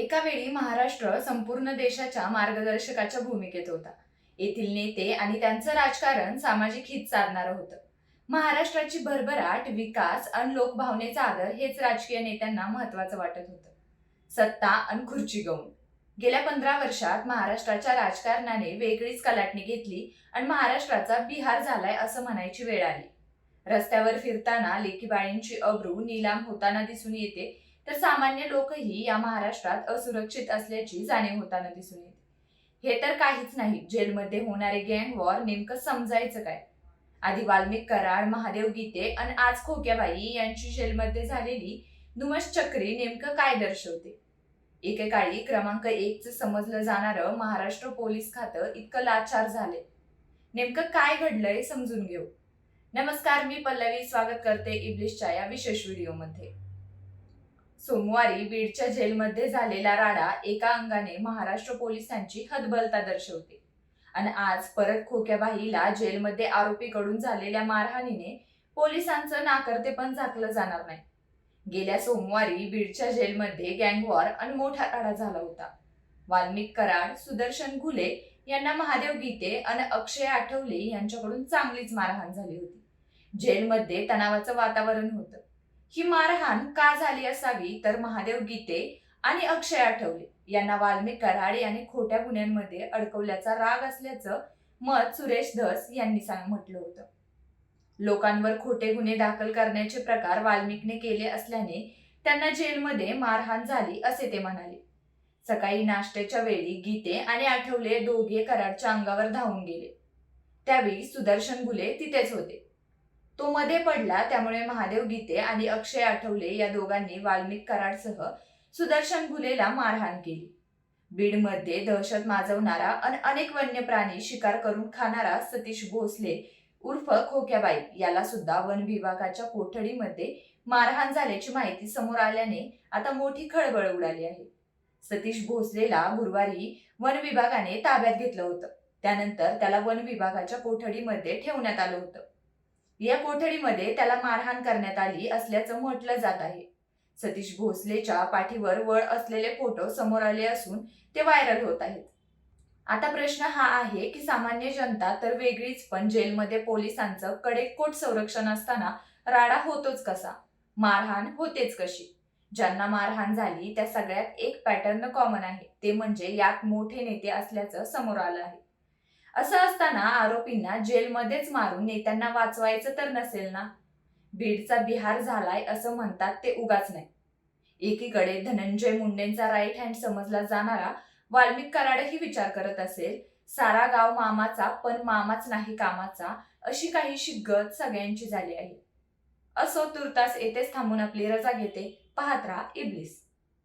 एका वेळी महाराष्ट्र संपूर्ण देशाच्या मार्गदर्शकाच्या भूमिकेत होता. येथील नेते आणि त्यांचं राजकारण सामाजिक हित साधणारं होतं. महाराष्ट्राची भरभराट विकास आणि लोकभावनेचा आदर हेच राजकीय नेत्यांना महत्वाचं वाटत होतं. सत्ता आणि खुर्ची गौण. गेल्या पंधरा वर्षात महाराष्ट्राच्या राजकारणाने वेगळीच कलाटणी घेतली आणि महाराष्ट्राचा बिहार झालाय असं म्हणायची वेळ आली. रस्त्यावर फिरताना लेकीबाळींची अब्रू नीलाम होताना दिसून येते तर सामान्य लोकही या महाराष्ट्रात असुरक्षित असल्याची जाणीव होताना दिसून येते. हे तर काहीच नाही जेलमध्ये होणारे गँग वॉर नेमकं समजायचं काय? आधी वाल्मिक कराड महादेव गीते आणि आज खोक्याबाई यांची जेलमध्ये झालेली नुमश चक्री नेमकं काय दर्शवते? एकेकाळी क्रमांक एकचं समजलं जाणारं महाराष्ट्र पोलीस खातं इतकं लाचार झाले नेमकं काय घडलंय समजून घेऊ. नमस्कार मी पल्लवी. स्वागत करते इब्लिशच्या या विशेष व्हिडिओमध्ये. सोमवारी बीडच्या जेलमध्ये झालेला राडा एका अंगाने महाराष्ट्र पोलिसांची हतबलता दर्शवते. आणि आज परत खोक्याबाईला जेलमध्ये आरोपीकडून झालेल्या मारहाणीने पोलिसांचं नाकर्तेपण झाकलं जाणार नाही. गेल्या सोमवारी बीडच्या जेलमध्ये गँगवॉर आणि मोठा राडा झाला होता. वाल्मिक कराड सुदर्शन घुले यांना महादेव गीते आणि अक्षय आठवले यांच्याकडून चांगलीच मारहाण झाली होती. जेलमध्ये तणावाचं वातावरण होतं. ही मारहाण का झाली असावी तर महादेव गीते आणि अक्षय आठवले यांना वाल्मिक कराड यांनी खोट्या गुन्ह्यांमध्ये अडकवल्याचा राग असल्याचं मत सुरेश धस यांनी सांग म्हटलं होतं. लोकांवर खोटे गुन्हे दाखल करण्याचे प्रकार वाल्मिकने केले असल्याने त्यांना जेलमध्ये मारहाण झाली असे ते म्हणाले. सकाळी नाश्त्याच्या वेळी गीते आणि आठवले दोघे कराडच्या अंगावर धावून गेले. त्यावेळी सुदर्शन गुले तिथेच होते. तो मध्ये पडला त्यामुळे महादेव गीते आणि अक्षय आठवले या दोघांनी वाल्मिक कराडसह सुदर्शन गुलेला मारहाण केली. बीडमध्ये दहशत माजवणारा आणि अनेक वन्य प्राणी शिकार करून खाणारा सतीश भोसले उर्फ खोक्याबाई याला सुद्धा वन विभागाच्या कोठडीमध्ये मारहाण झाल्याची माहिती समोर आल्याने आता मोठी खळबळ उडाली आहे. सतीश भोसलेला गुरुवारी वन विभागाने ताब्यात घेतलं होतं. त्यानंतर त्याला वन विभागाच्या कोठडीमध्ये ठेवण्यात आलं होतं. या कोठडीमध्ये त्याला मारहाण करण्यात आली असल्याचं म्हटलं जात आहे. सतीश भोसलेच्या पाठीवर वळ असलेले फोटो समोर आले असून ते व्हायरल होत आहेत. आता प्रश्न हा आहे की सामान्य जनता तर वेगळीच पण जेलमध्ये पोलिसांचं कडेकोट संरक्षण असताना राडा होतोच कसा? मारहाण होतेच कशी? ज्यांना मारहाण झाली त्या सगळ्यात एक पॅटर्न कॉमन आहे. ते म्हणजे यात मोठे नेते असल्याचं समोर आलं आहे. असं असताना आरोपींना जेलमध्येच मारून नेत्यांना वाचवायचं तर नसेल ना? बीडचा बिहार झालाय असं म्हणतात ते उगाच नाही. एकीकडे धनंजय मुंडेंचा राईट हँड समजला जाणारा वाल्मिक कराडही विचार करत असेल सारा गाव मामाचा पण मामाच नाही कामाचा अशी काहीशी गत सगळ्यांची झाली आहे. असो तुर्तास येथेच थांबून आपली रजा घेते. पाहत राहा इब्लिस.